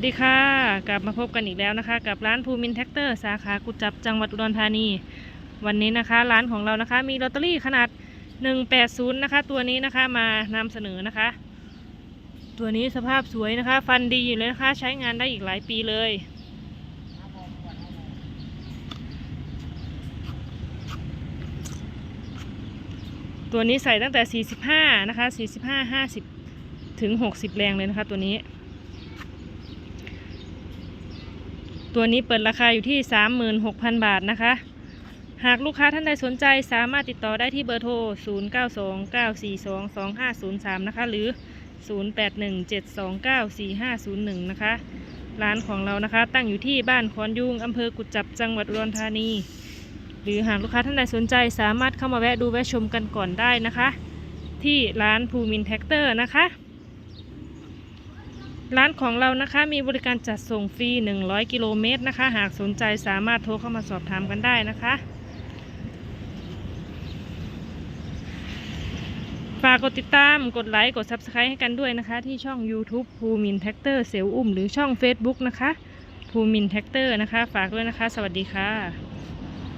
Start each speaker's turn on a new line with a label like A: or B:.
A: สวัสดีค่ะ กลับมาพบกันอีกแล้วนะคะ กับร้านภูมินแท็กเตอร์สาขากุจับจังหวัดอุดรธานี วันนี้นะคะ ร้านของเรานะคะ มีลอตเตอรี่ขนาด 180 นะคะ ตัวนี้นะคะมานำเสนอนะคะ ตัวนี้สภาพสวยนะคะ ฟันดีอยู่เลยนะคะ ใช้งานได้อีกหลายปีเลย ตัวนี้ใส่ตั้งแต่ 45 นะคะ 45 50 ถึง 60 แรงเลยนะคะ ตัวนี้ ตัวนี้เปิดราคาอยู่ที่ 36,000 บาทนะคะ หากลูกค้าท่านใดสนใจสามารถติดต่อได้ที่เบอร์โทร 0929422503 นะคะ หรือ 0817294501 นะคะ ร้านของเรานะคะ ตั้งอยู่ที่บ้านคอนยุงอำเภอกุจจับจังหวัดอุดรธานี หรือหากลูกค้าท่านใดสนใจสามารถเข้ามาแวะดูแวะชมกันก่อนได้นะคะ ที่ร้านภูมินแท็กเตอร์นะคะ ร้านของเรานะคะมีบริการจัดส่งฟรี 100 กิโลเมตรนะคะ หากสนใจสามารถโทรเข้ามาสอบถามกันได้นะคะ ฝากกดติดตามกดไลค์กด Subscribe ให้กันด้วยนะคะ ที่ช่อง YouTube ภูมินแท็กเตอร์เซลอุ้มหรือช่อง Facebook นะคะภูมินแท็กเตอร์นะคะ ฝากด้วยนะคะ สวัสดีค่ะ